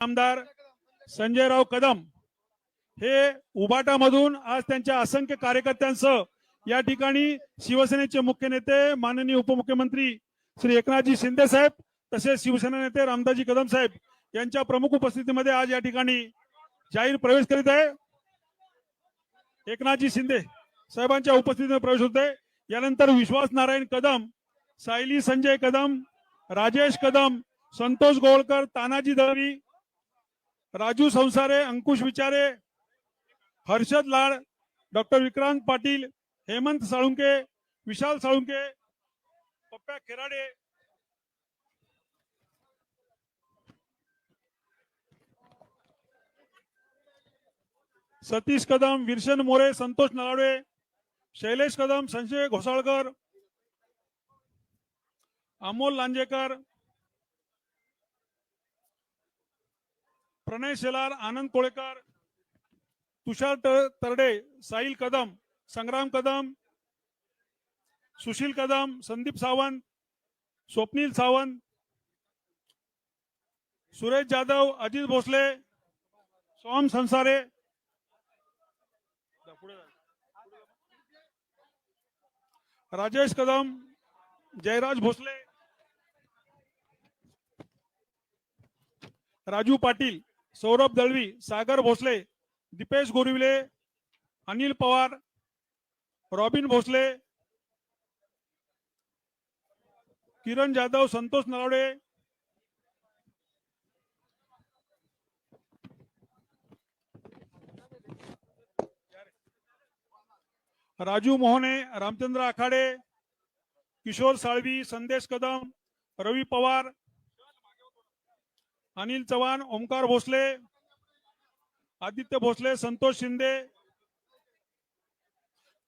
आमदार संजयराव कदम हे उबाटामधून आज त्यांच्या असंख्य कार्यकर्त्यांसह या ठिकाणी शिवसेनेचे मुख्य नेते माननीय उपमुख्यमंत्री श्री एकनाथजी शिंदे साहेब तसेच शिवसेना नेते रामदासजी कदम साहेब यांच्या प्रमुख उपस्थितीमध्ये आज या ठिकाणी जाहीर प्रवेश करीत आहे. एकनाथजी शिंदे साहेबांच्या उपस्थितीमध्ये प्रवेश होते यानंतर विश्वास नारायण कदम सायली संजय कदम राजेश कदम संतोष गोळकर तानाजी दळवी राजू संसारे अंकुश विचारे हर्षद लाड डॉक्टर विक्रांत पाटील हेमंत साळुंके विशाल साळुंके पप्प्या खेराडे. सतीश कदम विरशन मोरे संतोष नराडे शैलेश कदम संजय घोसाळकर अमोल लांजेकर प्रणय शेलार आनंद कोळेकर तुषार तरडे साहिल कदम संग्राम कदम सुशील कदम संदीप सावंत स्वप्नील सावंत सुरेश जाधव अजित भोसले सोम संसारे. राजेश कदम जयराज भोसले राजू पाटील सौरभ दळवी सागर भोसले, दीपेश गोरिवले, अनिल पवार, रॉबिन भोसले, किरण जाधव, संतोष नलावडे राजू मोहने, रामचंद्र आखाडे, किशोर साळवी, संदेश कदम, रवी पवार अनिल चव्हाण ओमकार भोसले आदित्य भोसले संतोष शिंदे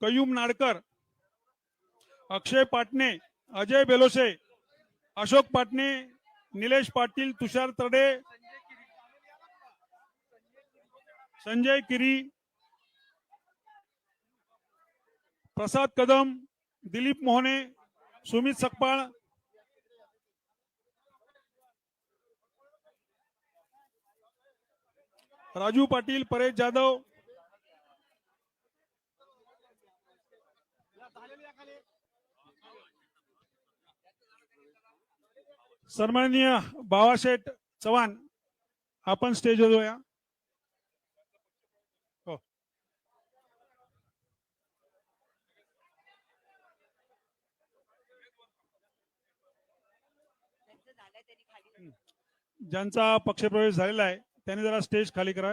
कयूम नाडकर अक्षय पाटणे अजय बेलोसे अशोक पाटणे निलेश पाटील तुषार तडे संजय किरी प्रसाद कदम दिलीप मोहने सुमित सकपाळ राजू पाटील परेश जाधव. सन्माननीय बाबाशेठ चव्हाण आपण स्टेजवर या हो. ज्यांचा पक्षप्रवेश झालेला आहे त्याने जरा स्टेज खाली करा.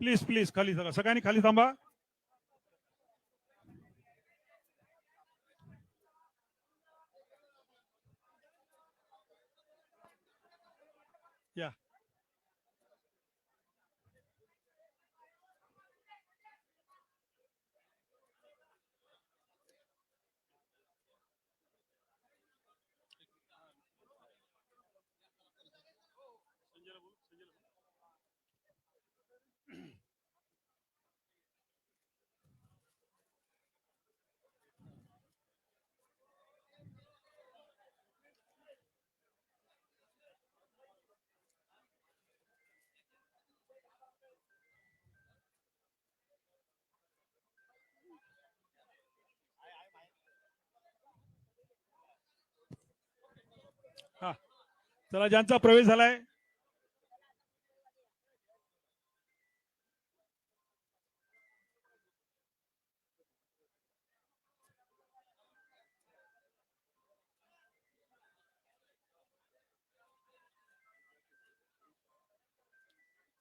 प्लीज प्लीज खाली जरा सगळ्यांनी खाली थांबा. या हा चला ज्यांचा प्रवेश झालाय.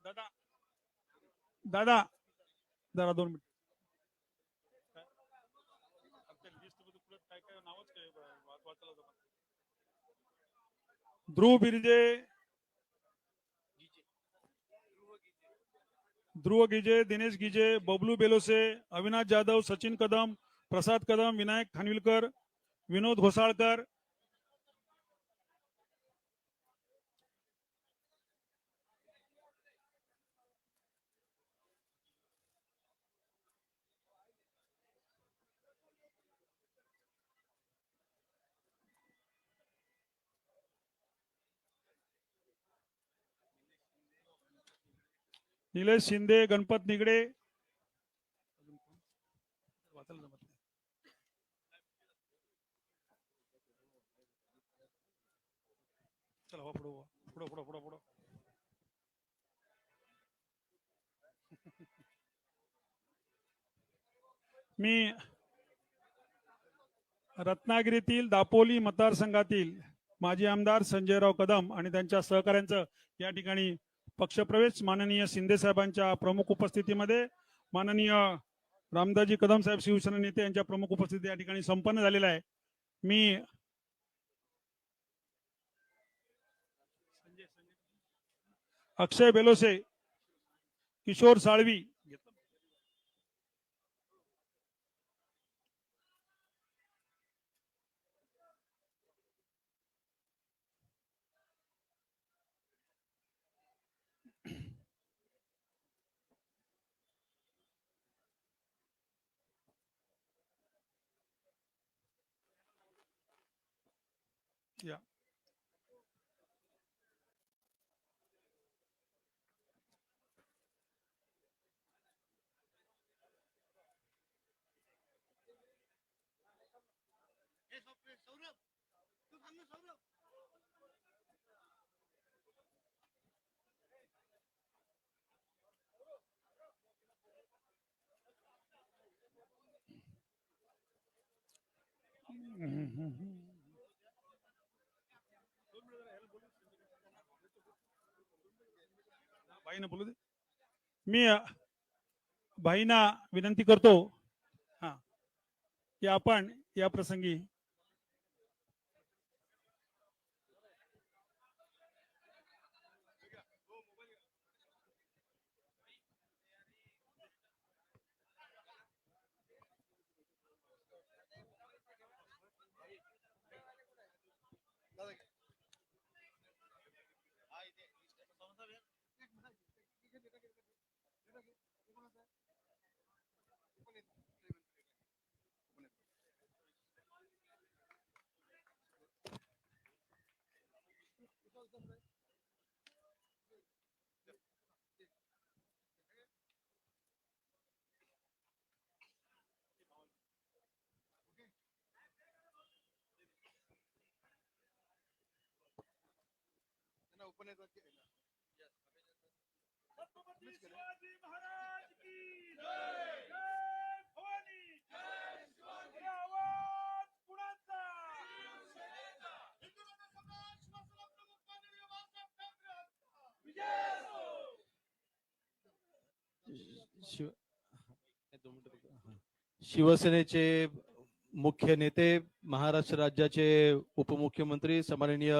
दादा दादा जरा दोन मिनिट. ध्रुव बिरजे ध्रुव गिजे दिनेश गिजे बबलू बेलोसे अविनाश जाधव सचिन कदम प्रसाद कदम विनायक खानविलकर विनोद घोसाळकर निलेश शिंदे गणपत निगडे वाचायला जमत नाही. चला वा पुढं वा. पुढं पुढं पुढं पुढं मी रत्नागिरीतील दापोली मतदारसंघातील माजी आमदार संजयराव कदम आणि त्यांच्या सहकाऱ्यांचं या ठिकाणी पक्षप्रवेश माननीय शिंदे साहेबांच्या प्रमुख उपस्थितीमध्ये माननीय रामदाजी कदम साहेब शिवसेना नेते यांच्या प्रमुख उपस्थिती या ठिकाणी संपन्न झालेला आहे. मी अक्षय बेलोसे किशोर साळवी या भाईना बोलू दे मी भाईना विनंती करतो हा की आपण या प्रसंगी शिव शिवसेनेचे मुख्य नेते महाराष्ट्र राज्याचे उपमुख्यमंत्री सन्माननीय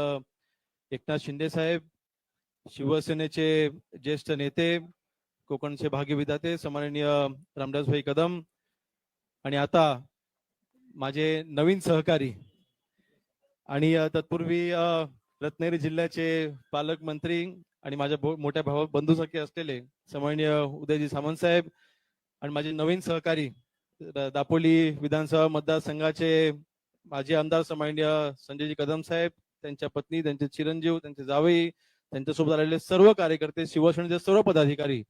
एकनाथ शिंदे साहेब शिवसेनेचे ज्येष्ठ नेते कोकणचे भाग्यविधाते सन्माननीय रामदासभाई कदम आणि आता माझे नवीन सहकारी आणि तत्पूर्वी रत्नागिरी जिल्ह्याचे पालकमंत्री आणि माझ्या भो- मोठ्या भावा बंधूसारखे असलेले सन्माननीय उदयजी सामंत साहेब आणि माझे नवीन सहकारी दापोली विधानसभा मतदारसंघाचे माजी आमदार समान्य संजयजी कदम साहेब त्यांच्या पत्नी त्यांचे चिरंजीव त्यांचे जावई त्यांच्यासोबत आलेले सर्व कार्यकर्ते शिवसेनेचे सर्व पदाधिकारी.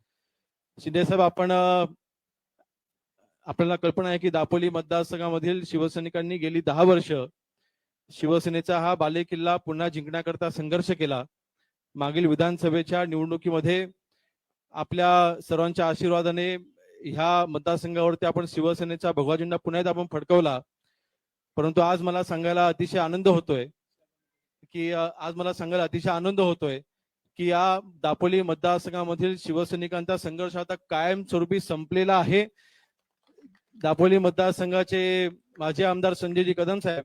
शिंदे साहेब आपण आपल्याला कल्पना आहे की दापोली मतदारसंघामधील शिवसैनिकांनी गेली दहा वर्ष शिवसेनेचा हा बालेकिल्ला पुन्हा जिंकण्याकरता संघर्ष केला. मागील विधानसभेच्या निवडणुकीमध्ये आपल्या सर्वांच्या आशीर्वादाने ह्या मतदारसंघावरती आपण शिवसेनेचा भगवा झेंडा पुन्हा एकदा आपण फडकवला परंतु आज मला सांगायला अतिशय आनंद होतोय की आज मला सांगायला अतिशय आनंद होतोय की या दापोली मतदारसंघामधील शिवसैनिकांचा संघर्ष आता कायमस्वरूपी संपलेला आहे. दापोली मतदारसंघाचे माजी आमदार संजयजी कदम साहेब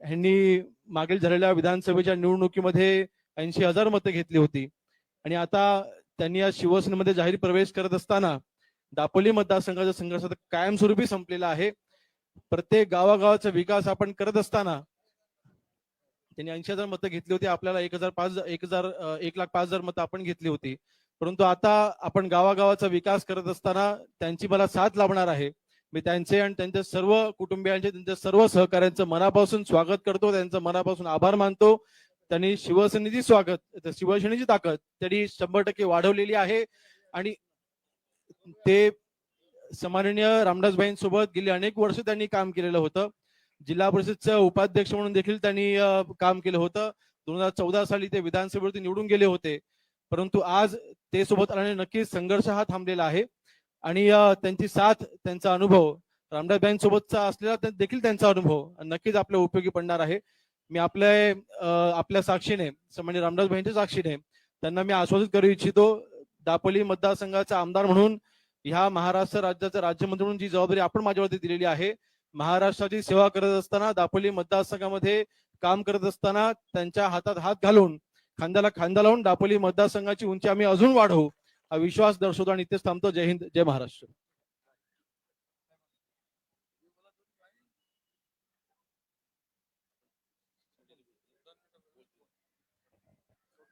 यांनी मागील झालेल्या विधानसभेच्या निवडणुकीमध्ये ऐंशी हजार मतं घेतली होती. आणि आता त्यांनी या शिवसेनेमध्ये जाहीर प्रवेश करत असताना दापोली मतदारसंघाचा संघर्ष आता कायमस्वरूपी संपलेला आहे. प्रत्येक गावागावाचा विकास आपण करत असताना त्यांनी ऐंशी हजार मतं घेतली होती. आपल्याला एक हजार पाच एक हजार एक लाख पाच हजार मतं आपण घेतली होती. परंतु आता आपण गावागावाचा विकास करत असताना त्यांची मला साथ लाभणार आहे. मी त्यांचे आणि त्यांच्या सर्व कुटुंबियांचे त्यांच्या सर्व सहकाऱ्यांचं मनापासून स्वागत करतो. त्यांचं मनापासून आभार मानतो. त्यांनी शिवसेनेची स्वागत शिवसेनेची ताकद त्यांनी शंभर टक्के वाढवलेली आहे. आणि ते सन्माननीय रामदासबाईंसोबत गेली अनेक वर्ष त्यांनी काम केलेलं होतं. जिल्हा परिषदचं उपाध्यक्ष म्हणून देखील त्यांनी काम केलं होतं. दोन हजार चौदा साली ते विधानसभेवरती निवडून गेले होते. परंतु आज ते सोबत आल्याने नक्कीच संघर्ष हा थांबलेला आहे. आणि त्यांची साथ त्यांचा अनुभव रामदासबाईंसोबतचा असलेला देखील त्यांचा अनुभव नक्कीच आपल्या उपयोगी पडणार आहे. मी आपल्या आपल्या साक्षीने सन्मान्य रामदासबाईंच्या साक्षीने त्यांना मी आश्वासित करू इच्छितो. दापोली मतदारसंघाचा आमदार म्हणून ह्या महाराष्ट्र राज्याचा राज्यमंत्री म्हणून जी जबाबदारी आपण माझ्यावरती दिलेली आहे महाराष्ट्राची सेवा करत असताना दापोली मतदारसंघामध्ये काम करत असताना त्यांच्या हातात हात घालून खांद्याला खांदा लावून दापोली मतदारसंघाची उंची आम्ही अजून वाढवू हा विश्वास दर्शवतो आणि इथेच थांबतो. जय हिंद जय महाराष्ट्र.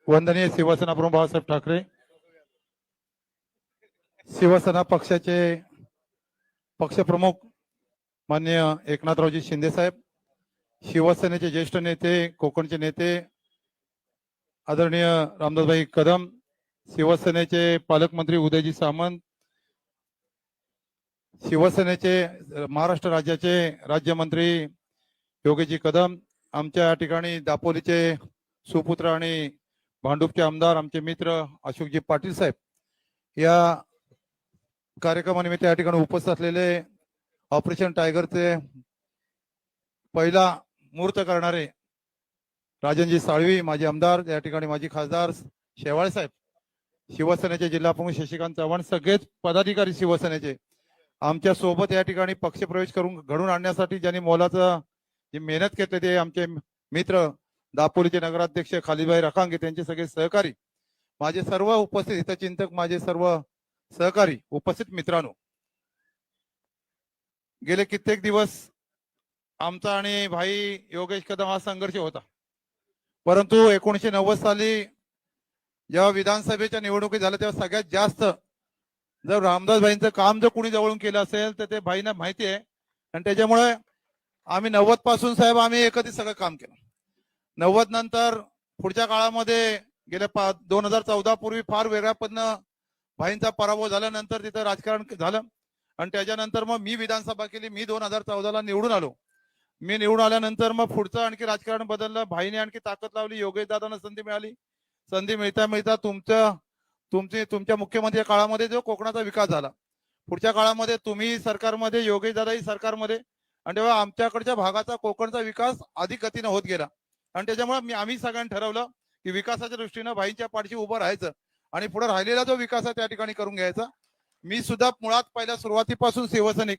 वंदनीय शिवसेना प्रमुख बाळासाहेब ठाकरे. शिवसेना पक्षाचे पक्षप्रमुख मान्य एकनाथरावजी शिंदे साहेब शिवसेनेचे ज्येष्ठ नेते कोकणचे नेते आदरणीय रामदासभाई कदम शिवसेनेचे पालकमंत्री उदयजी सामंत शिवसेनेचे महाराष्ट्र राज्याचे राज्यमंत्री योगीजी कदम आमच्या या ठिकाणी दापोलीचे सुपुत्र आणि भांडूपचे आमदार आमचे मित्र अशोकजी पाटील साहेब. या कार्यक्रमानिमित्त या ठिकाणी उपस्थित असलेले ऑपरेशन टायगरचे पहिला मूर्त करणारे राजनजी साळवी माजी आमदार या ठिकाणी माजी खासदार शेवाळे साहेब शिवसेनेचे जिल्हा प्रमुख शशिकांत चव्हाण सगळेच पदाधिकारी शिवसेनेचे. आमच्यासोबत या ठिकाणी पक्षप्रवेश करून घडून आणण्यासाठी ज्यांनी मोलाचं जी मेहनत घेतली ते आमचे मित्र दापोलीचे नगराध्यक्ष खालीभाई रखांगे त्यांचे सगळे सहकारी. माझे सर्व उपस्थित हितचिंतक माझे सर्व सहकारी उपस्थित मित्रांनो. गेले कित्येक दिवस आमचा आणि भाई योगेश कदम हा संघर्ष होता. परंतु एकोणीशे नव्वद साली जेव्हा विधानसभेच्या निवडणुकी झाल्या तेव्हा सगळ्यात जास्त जर रामदास भाईंचं काम जर कुणी जवळून केलं असेल तर ते भाईना माहिती आहे. आणि त्याच्यामुळे आम्ही नव्वदपासून साहेब आम्ही एकत्रित सगळं काम केलं. नव्वद नंतर पुढच्या काळामध्ये गेल्या पा दोन हजार चौदा पूर्वी फार वेगळ्या पद्धतीनं भाईंचा पराभव झाल्यानंतर तिथं राजकारण झालं. आणि त्याच्यानंतर मग मी विधानसभा केली. मी दोन हजार चौदाला निवडून आलो. मी निवडून आल्यानंतर मग पुढचं आणखी राजकारण बदललं. भाईने आणखी ताकद लावली. योगेश दादांना संधी मिळाली. संधी मिळता मिळता तुमच्या तुमचे तुमच्या मुख्यमंत्री काळामध्ये जो कोकणाचा विकास झाला. पुढच्या काळामध्ये तुम्ही सरकारमध्ये योगेश दादाही सरकारमध्ये. आणि तेव्हा आमच्याकडच्या भागाचा कोकणचा विकास अधिक गतीनं होत गेला. आणि त्याच्यामुळे मी आम्ही सगळ्यांनी ठरवलं की विकासाच्या दृष्टीनं भाईंच्या पाठीशी उभं राहायचं. आणि पुढे राहिलेला जो विकास आहे त्या ठिकाणी करून घ्यायचा. मी सुद्धा मुळात पहिल्या सुरुवातीपासून शिवसैनिक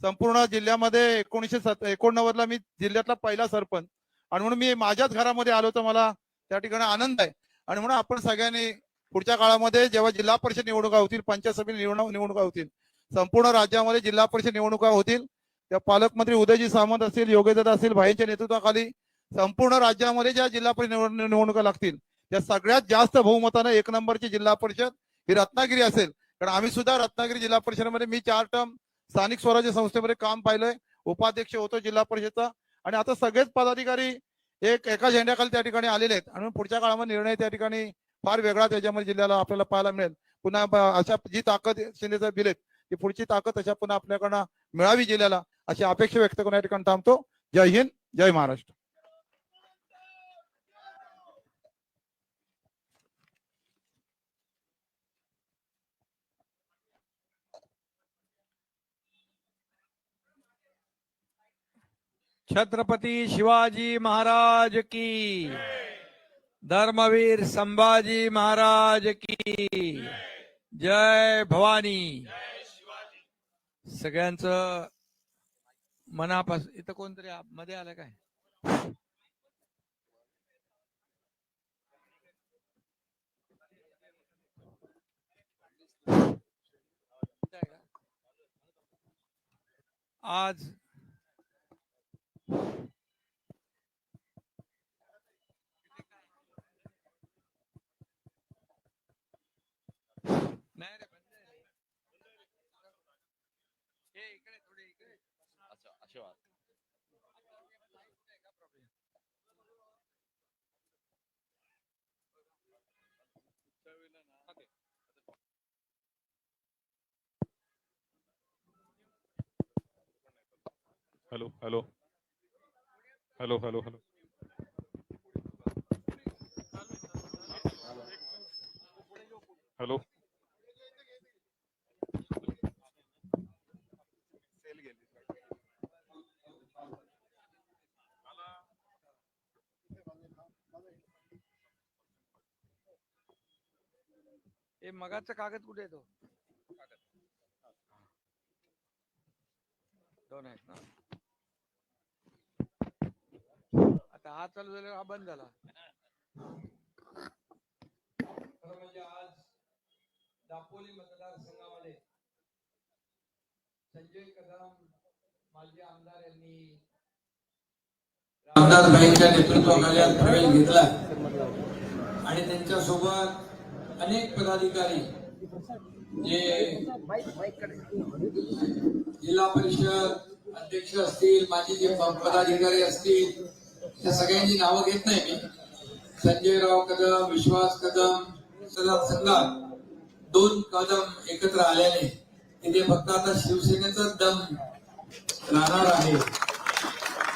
संपूर्ण जिल्ह्यामध्ये एकोणीशे सत एकोणनव्वदला मी जिल्ह्यातला पहिला सरपंच. आणि म्हणून मी माझ्याच घरामध्ये आलो तर मला त्या ठिकाणी आनंद आहे. आणि म्हणून आपण सगळ्यांनी पुढच्या काळामध्ये जेव्हा जिल्हा परिषद निवडणुका होतील पंचायत समिती निवडणूक निवडणुका होतील संपूर्ण राज्यामध्ये जिल्हा परिषद निवडणुका होतील त्या पालकमंत्री उदयजी सामंत असतील योगेदादा असतील भाईंच्या नेतृत्वाखाली संपूर्ण राज्यामध्ये ज्या जिल्हा परिषद निवड- निवडणुका लागतील त्या सगळ्यात जास्त बहुमतानं एक नंबरची जिल्हा परिषद ही रत्नागिरी असेल. कारण आम्ही सुद्धा रत्नागिरी जिल्हा परिषदेमध्ये मी चार टर्म स्थानिक स्वराज्य संस्थेमध्ये काम पाहिलंय. उपाध्यक्ष होतो जिल्हा परिषदचा. आणि आता सगळेच पदाधिकारी एक एका झेंड्याखाली त्या ठिकाणी आलेले आहेत. आणि पुढच्या काळामध्ये निर्णय त्या ठिकाणी फार वेगळा त्याच्यामध्ये जिल्ह्याला आपल्याला पाहायला मिळेल. पुन्हा अशा जी ताकद शिंदे दिलेत ती पुढची ताकद अशा पुन्हा आपल्याकडनं मिळावी जिल्ह्याला अशी अपेक्षा व्यक्त करून या ठिकाणी थांबतो. जय हिंद जय महाराष्ट्र. छत्रपती शिवाजी महाराज की। धर्मवीर संभाजी महाराज की। जय भवानी। सगळ्यांचं मनापासून इथं कोणतरी मध्ये आलं काय? आज hello hello. Hello hello hello. Hello. हे मगाचा कागद कुठे येतो दोन आहेत ना? आता हा चालू झाल्यावर हा बंद झाला. खरं म्हणजे आज दापोली मतदारसंघामध्ये संजय कदम माजी आमदार यांनी रामदास भाईंच्या नेतृत्वाखाली आज प्रवेश घेतला. आणि त्यांच्यासोबत अनेक पदाधिकारी जे जिल्हा परिषद अध्यक्ष असतील माजी जे पदाधिकारी असतील त्या सगळ्यांची नावं घेत नाही मी. संजयराव कदम विश्वास कदम सदा संघात दोन कदम एकत्र आल्याने तिथे फक्त आता शिवसेनेचा दम राहणार आहे.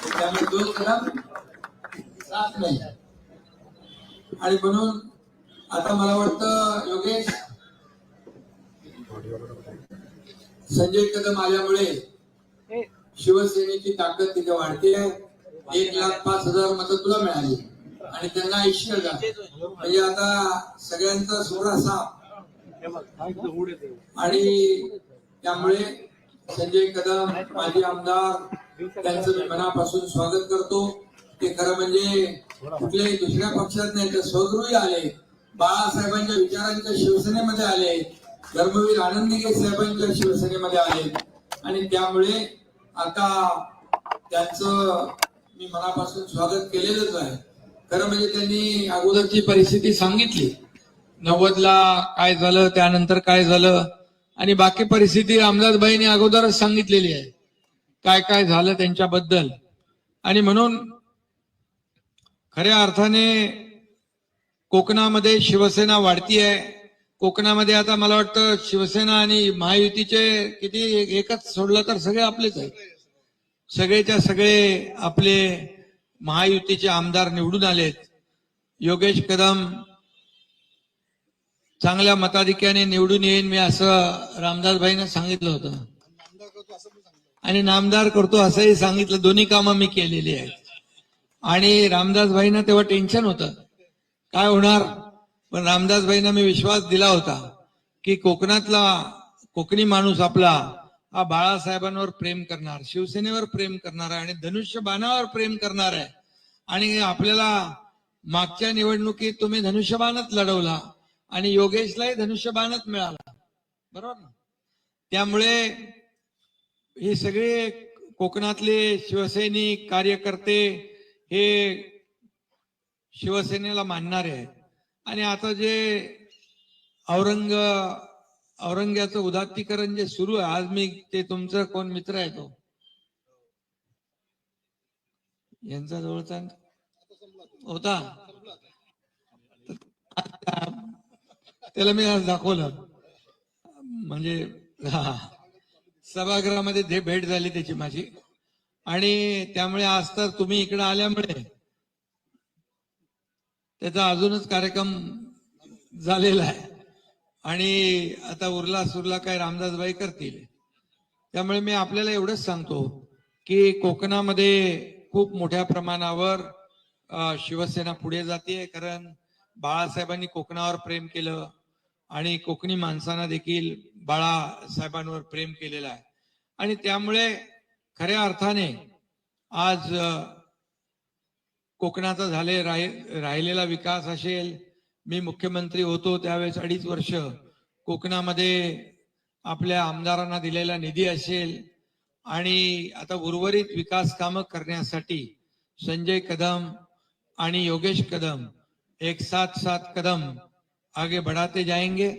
त्यामुळे दोन कदम साथ नाही. आणि म्हणून आता मला वाटतं योगेश संजय कदम आल्यामुळे शिवसेनेची ताकद तिथे वाढते एक लाख पाच हजार मतं तुला मिळाली. आणि त्यांना ऐंशी हजार. म्हणजे आता सगळ्यांचा सोहळा साफ. आणि त्यामुळे संजय कदम माजी आमदार त्यांचं मी मनापासून स्वागत करतो. ते खरं म्हणजे कुठल्याही दुसऱ्या पक्षात नाही तर स्वगृही आले. बाळासाहेबांच्या विचारांच्या शिवसेनेमध्ये आले. धर्मवीर आनंद साहेबांच्या शिवसेनेमध्ये आले. आणि त्यामुळे आता त्यांचं मी मनापासून स्वागत केलेलंच आहे. खरं म्हणजे त्यांनी अगोदरची परिस्थिती सांगितली. नव्वदला काय झालं त्यानंतर काय झालं आणि बाकी परिस्थिती रामदासबाईंनी अगोदरच सांगितलेली आहे. काय काय झालं त्यांच्याबद्दल. आणि म्हणून खऱ्या अर्थाने कोकणामध्ये शिवसेना वाढती आहे कोकणामध्ये आता मला वाटतं शिवसेना आणि महायुतीचे किती एकच सोडलं तर सगळे आपलेच आहेत. सगळेच्या सगळे आपले महायुतीचे आमदार निवडून आलेत. योगेश कदम चांगल्या मताधिक्याने निवडून येईन मी असं रामदासभाईनं सांगितलं होतं. आणि नामदार करतो असंही सांगितलं. दोन्ही कामं मी केलेली आहेत. आणि रामदासभाईंना तेव्हा टेन्शन होतं. काय होणार? पण रामदासभाईंना मी विश्वास दिला होता की कोकणातला कोकणी माणूस आपला हा बाळासाहेबांवर प्रेम करणार शिवसेनेवर प्रेम करणार आहे आणि धनुष्य बाणावर प्रेम करणार आहे. आणि आपल्याला मागच्या निवडणुकीत तुम्ही धनुष्यबाणच लढवला आणि योगेशलाही धनुष्यबाणच मिळाला. बरोबर ना? त्यामुळे हे सगळे कोकणातले शिवसैनिक कार्यकर्ते हे शिवसेनेला मानणारे आहेत. आणि आता जे औरंग औरंग्याचं उदात्तीकरण जे सुरू आहे आज मी ते तुमचा कोण मित्र आहे तो? यांचा जवळचा होता. त्याला मी आज दाखवलं. म्हणजे हा. सभागृहामध्ये भेट झाली त्याची माझी. आणि त्यामुळे आज तर तुम्ही इकडे आल्यामुळे त्याचा अजूनच कार्यक्रम झालेला आहे. आणि आता उरला सुरला काय रामदासबाई करतील. त्यामुळे मी आपल्याला एवढंच सांगतो की कोकणामध्ये खूप मोठ्या प्रमाणावर शिवसेना पुढे जाते कारण बाळासाहेबांनी कोकणावर प्रेम केलं आणि कोकणी माणसांना देखील बाळासाहेबांवर प्रेम केलेलं आहे. आणि त्यामुळे खऱ्या अर्थाने आज कोकणाचा झाले राहि- राहिलेला विकास असेल मी मुख्यमंत्री होतो त्यावेळेस अडीच वर्ष कोकणामध्ये आपल्या आमदारांना दिलेला निधी असेल आणि आता उर्वरित विकास कामं करण्यासाठी संजय कदम आणि योगेश कदम एक सात सात कदम आगे बढ़ाते जायंगे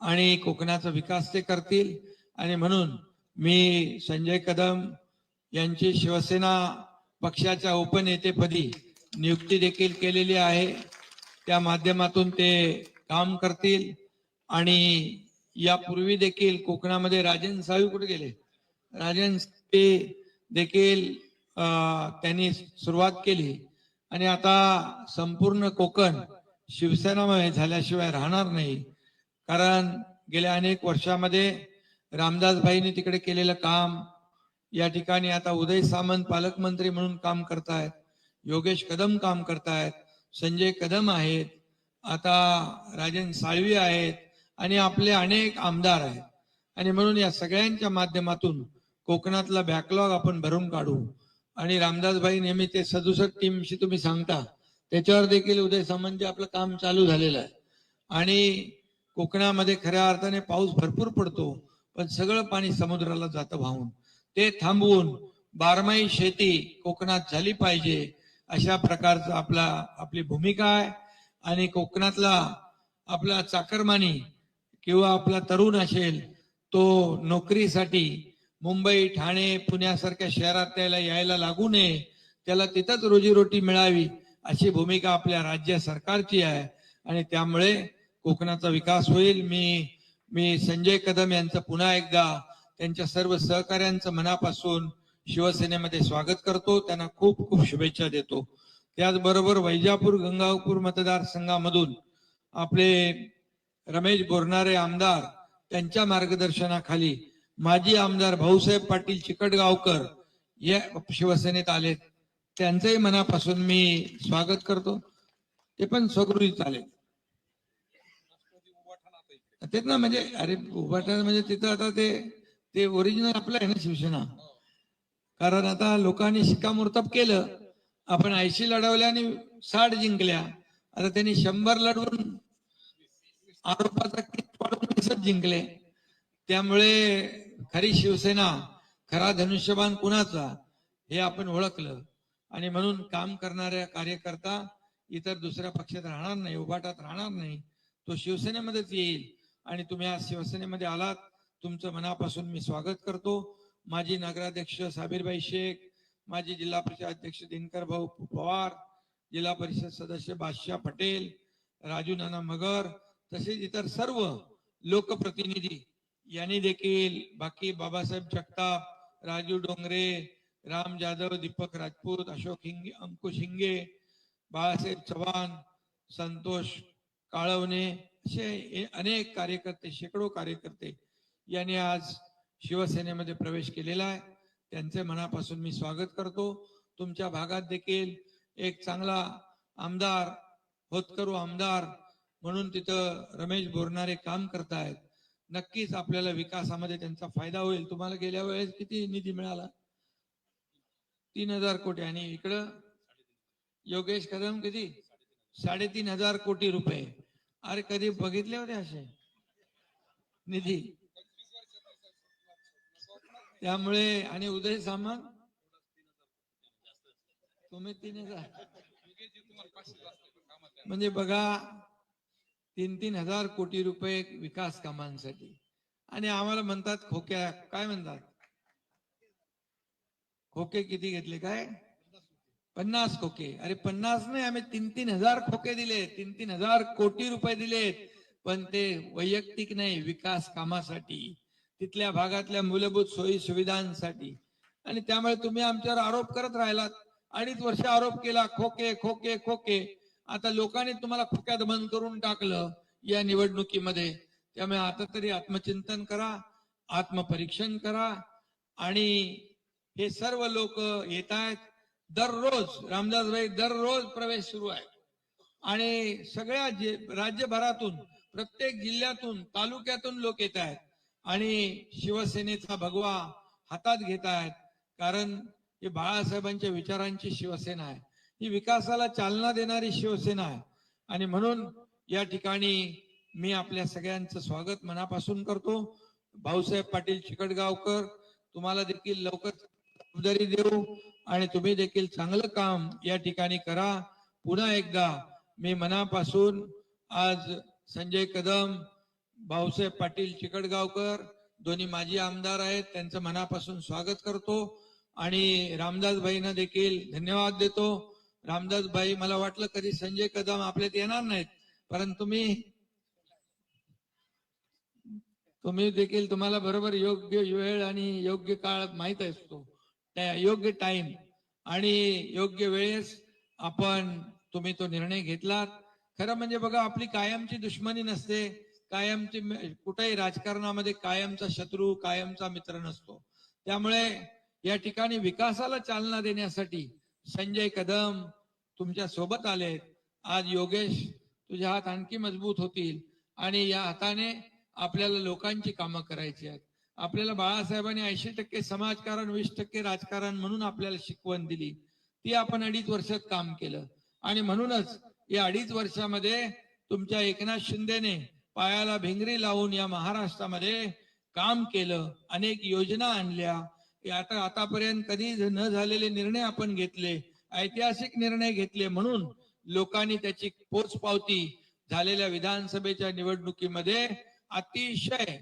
आणि कोकणाचा विकास ते करतील. आणि म्हणून मी संजय कदम यांची शिवसेना पक्षाच्या उपनेतेपदी नियुक्ती देखील केलेली आहे. त्या माध्यमातून ते काम करतील. आणि यापूर्वी देखील कोकणामध्ये राजन साळवी कुठे गेले? राजन ते देखील त्यांनी सुरुवात केली. आणि आता संपूर्ण कोकण शिवसेनामय झाल्याशिवाय राहणार नाही. कारण गेल्या अनेक वर्षामध्ये रामदासभाईंनी तिकडे केलेलं काम या ठिकाणी आता उदय सामंत पालकमंत्री म्हणून काम करतायत योगेश कदम काम करतायत संजय कदम आहेत आता राजन साळवी आहेत आणि आपले अनेक आमदार आहेत. आणि म्हणून या सगळ्यांच्या माध्यमातून कोकणातला बॅकलॉग आपण भरून काढू. आणि रामदासभाई नेहमी ते सदुसष्ट टीमशी तुम्ही सांगता त्याच्यावर देखील उदय सामंतचे आपलं काम चालू झालेलं आहे. आणि कोकणामध्ये खऱ्या अर्थाने पाऊस भरपूर पडतो पण सगळं पाणी समुद्राला जातं वाहून. ते थांबवून बारमाही शेती कोकणात झाली पाहिजे अशा प्रकारचा आपला आपली भूमिका आहे. आणि कोकणातला आपला चाकरमानी किंवा आपला तरुण असेल तो नोकरीसाठी मुंबई ठाणे पुण्यासारख्या शहरात त्याला यायला लागू नये. त्याला तिथंच रोजीरोटी मिळावी अशी भूमिका आपल्या राज्य सरकारची आहे. आणि त्यामुळे कोकणाचा विकास होईल. मी मी संजय कदम यांचं पुन्हा एकदा त्यांच्या सर्व सहकाऱ्यांचं मनापासून शिवसेनेमध्ये स्वागत करतो त्यांना खूप खूप शुभेच्छा देतो. त्याचबरोबर वैजापूर गंगापूर मतदारसंघामधून आपले रमेश बोरणारे आमदार त्यांच्या मार्गदर्शनाखाली माजी आमदार भाऊसाहेब पाटील चिकटगावकर या शिवसेनेत आले. त्यांचंही मनापासून मी स्वागत करतो. ते पण स्वगृहीत आले तेच ना म्हणजे अरे उभाटा म्हणजे तिथं आता ते ते ओरिजिनल आपलं आहे ना शिवसेना? कारण आता लोकांनी शिक्कामोर्तब केलं. आपण ऐंशी लढवल्या आणि साठ जिंकल्या. आता त्यांनी शंभर लढवून आरोपाचा किट पाडून दिसत जिंकले. त्यामुळे खरी शिवसेना खरा धनुष्यबाण कुणाचा हे आपण ओळखलं. आणि म्हणून काम करणाऱ्या कार्यकर्ता इतर दुसऱ्या पक्षात राहणार नाही उभाटात राहणार नाही. तो शिवसेनेमध्येच येईल. आणि तुम्ही आज शिवसेनेमध्ये आलात. तुमचं मनापासून मी स्वागत करतो. माजी नगराध्यक्ष साबीरबाई शेख माजी जिल्हा परिषद अध्यक्ष दिनकर भाऊ पवार जिल्हा परिषद सदस्य बादशाह पटेल राजू नाना मगर तसेच इतर सर्व लोकप्रतिनिधी यांनी देखील बाकी बाबासाहेब जगताप राजू डोंगरे राम जाधव दीपक राजपूत अशोक हिंगे अंकुश हिंगे बाळासाहेब चव्हाण संतोष काळवणे असे अनेक कार्यकर्ते शेकडो कार्यकर्ते यांनी आज शिवसेनेमध्ये प्रवेश केलेला आहे. त्यांचे मनापासून मी स्वागत करतो. तुमच्या भागात देखील एक चांगला आमदार होतकरू आमदार म्हणून तिथं रमेश बोरणारे काम करतायत. नक्कीच आपल्याला विकासामध्ये त्यांचा फायदा होईल. तुम्हाला गेल्या वेळेस किती निधी मिळाला? तीन हजार कोटी. आणि इकडं योगेश कदम किती? साडेतीन हजार कोटी रुपये. अरे कधी बघितले होते असे? निधी. त्यामुळे आणि उदय सामंत? तुम्ही तीन हजार म्हणजे बघा तीन तीन हजार कोटी रुपये विकास कामांसाठी. आणि आम्हाला म्हणतात खोक्या काय म्हणतात? खोके किती घेतले काय? पन्नास खोके. अरे पन्नास नाही आम्ही तीन तीन हजार खोके दिले. तीन तीन हजार कोटी रुपये दिलेत. पण ते वैयक्तिक नाही विकास कामासाठी. तिथल्या भागातल्या मूलभूत सोयी सुविधांसाठी. आणि त्यामुळे तुम्ही आमच्यावर आरोप करत राहिलात. अडीच वर्ष आरोप केला खोके खोके खोके. आता लोकांनी तुम्हाला खोक्यात बंद करून टाकलं या निवडणुकीमध्ये. त्यामुळे आता तरी आत्मचिंतन करा आत्मपरीक्षण करा. आणि हे सर्व लोक येत आहेत दररोज रामदासभाई दररोज प्रवेश सुरू आहे. आणि सगळ्या राज्यभरातून प्रत्येक जिल्ह्यातून तालुक्यातून लोक येत आहेत आणि शिवसेनेचा भगवा हातात घेत आहेत कारण ही बाळासाहेबांच्या विचारांची शिवसेना आहे. ही विकासाला चालना देणारी शिवसेना आहे. आणि म्हणून या ठिकाणी मी आपल्या सगळ्यांचं स्वागत मनापासून करतो. भाऊसाहेब पाटील चिकटगावकर तुम्हाला देखील लवकर जबाबदारी देऊ आणि तुम्ही देखील चांगलं काम या ठिकाणी करा. पुन्हा एकदा मी मनापासून आज संजय कदम भाऊसाहेब पाटील चिकटगावकर दोन्ही माजी आमदार आहेत त्यांचं मनापासून स्वागत करतो. आणि रामदास भाईंना देखील धन्यवाद देतो. रामदास भाई मला वाटलं कधी संजय कदम आपल्यात येणार नाहीत परंतु तुम्ही तुम्ही देखील तुम्हाला बरोबर योग्य वेळ आणि योग्य काळ माहीत असतो. योग्य टाइम आणि योग्य वेळेस आपण तुम्ही तो निर्णय घेतलात. खरं म्हणजे बघा आपली कायमची दुश्मनी नसते. कायमची कुठेही राजकारणामध्ये कायमचा शत्रू कायमचा मित्र नसतो. त्यामुळे या ठिकाणी विकासाला चालना देण्यासाठी संजय कदम तुमच्यासोबत आलेत. आज योगेश तुझे हात आणखी मजबूत होतील आणि या हाताने आपल्याला लोकांची कामं करायची आहेत. आपल्याला बाळासाहेबांनी ऐंशी टक्के समाजकारण वीस टक्के राजकारण म्हणून आपल्याला शिकवण दिली. ती आपण अडीच वर्षात काम केलं. आणि म्हणूनच या अडीच वर्षामध्ये तुमच्या एकनाथ शिंदेने पायाला भिंगरी लावून या महाराष्ट्रामध्ये काम केलं अनेक योजना आणल्या. आता आतापर्यंत कधी न झालेले निर्णय आपण घेतले ऐतिहासिक निर्णय घेतले म्हणून लोकांनी त्याची पोचपावती झालेल्या विधानसभेच्या निवडणुकीमध्ये अतिशय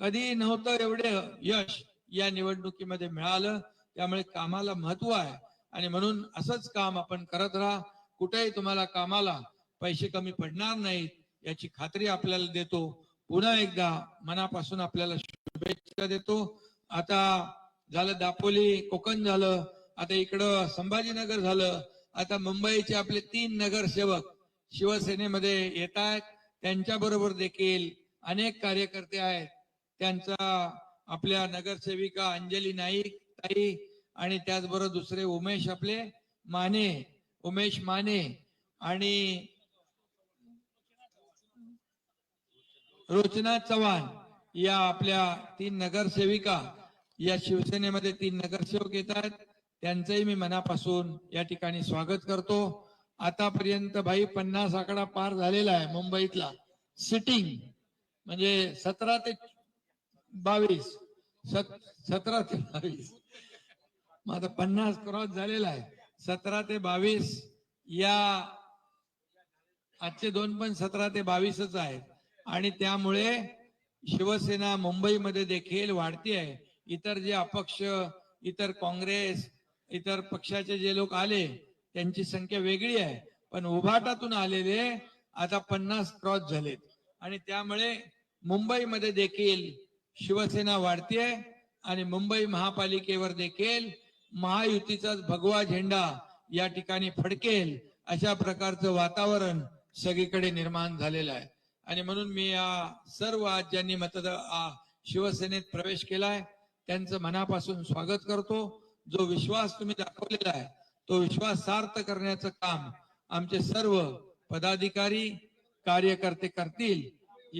कधी नव्हतं एवढे यश या निवडणुकीमध्ये मिळालं. त्यामुळे कामाला महत्त्व आहे. आणि म्हणून असंच काम आपण करत राहा. कुठेही तुम्हाला कामाला पैसे कमी पडणार नाहीत. याची खात्री आपल्याला देतो. पुन्हा एकदा मनापासून आपल्याला शुभेच्छा देतो. आता झालं दापोली कोकण झालं. आता इकडं संभाजीनगर झालं. आता मुंबईचे आपले तीन नगरसेवक शिवसेनेमध्ये येत आहेत. त्यांच्या बरोबर देखील अनेक कार्यकर्ते आहेत. त्यांचा आपल्या नगरसेविका अंजली नाईक ताई आणि त्याचबरोबर दुसरे उमेश आपले माने उमेश माने आणि रोचना चव्हाण या आपल्या तीन नगरसेविका या शिवसेनेमध्ये तीन नगरसेवक येत आहेत त्यांचंही मी मनापासून या ठिकाणी स्वागत करतो. आतापर्यंत भाई पन्नास आकडा पार झालेला आहे मुंबईतला. सिटिंग म्हणजे सतरा ते बावीस. सत सतरा ते बावीस. मग आता पन्नास क्रॉस झालेला आहे. सतरा ते बावीस या आजचे दोन पण सतरा ते बावीसच आहेत. आणि त्यामुळे शिवसेना मुंबईमध्ये देखील वाढती आहे. इतर जे अपक्ष इतर काँग्रेस इतर पक्षाचे जे लोक आले त्यांची संख्या वेगळी आहे. पण उभाटातून आलेले आता पन्नास क्रॉस झालेत. आणि त्यामुळे मुंबईमध्ये देखील शिवसेना वाढतीये आणि मुंबई महापालिकेवर देखील महायुतीचाच भगवा झेंडा या ठिकाणी फडकेल अशा प्रकारचं वातावरण सगळीकडे निर्माण झालेलं आहे. आणि म्हणून मी या सर्व आज ज्यांनी मतदार शिवसेनेत प्रवेश केलाय. त्यांचं मनापासून स्वागत करतो. जो विश्वास तुम्ही दाखवलेला आहे तो विश्वास सार्थ करण्याचं काम आमचे सर्व पदाधिकारी कार्यकर्ते करतील.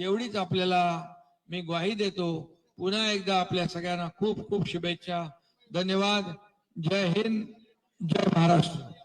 एवढीच आपल्याला मी ग्वाही देतो. पुन्हा एकदा आपल्या सगळ्यांना खूप खूप शुभेच्छा. धन्यवाद. जय हिंद. जय महाराष्ट्र.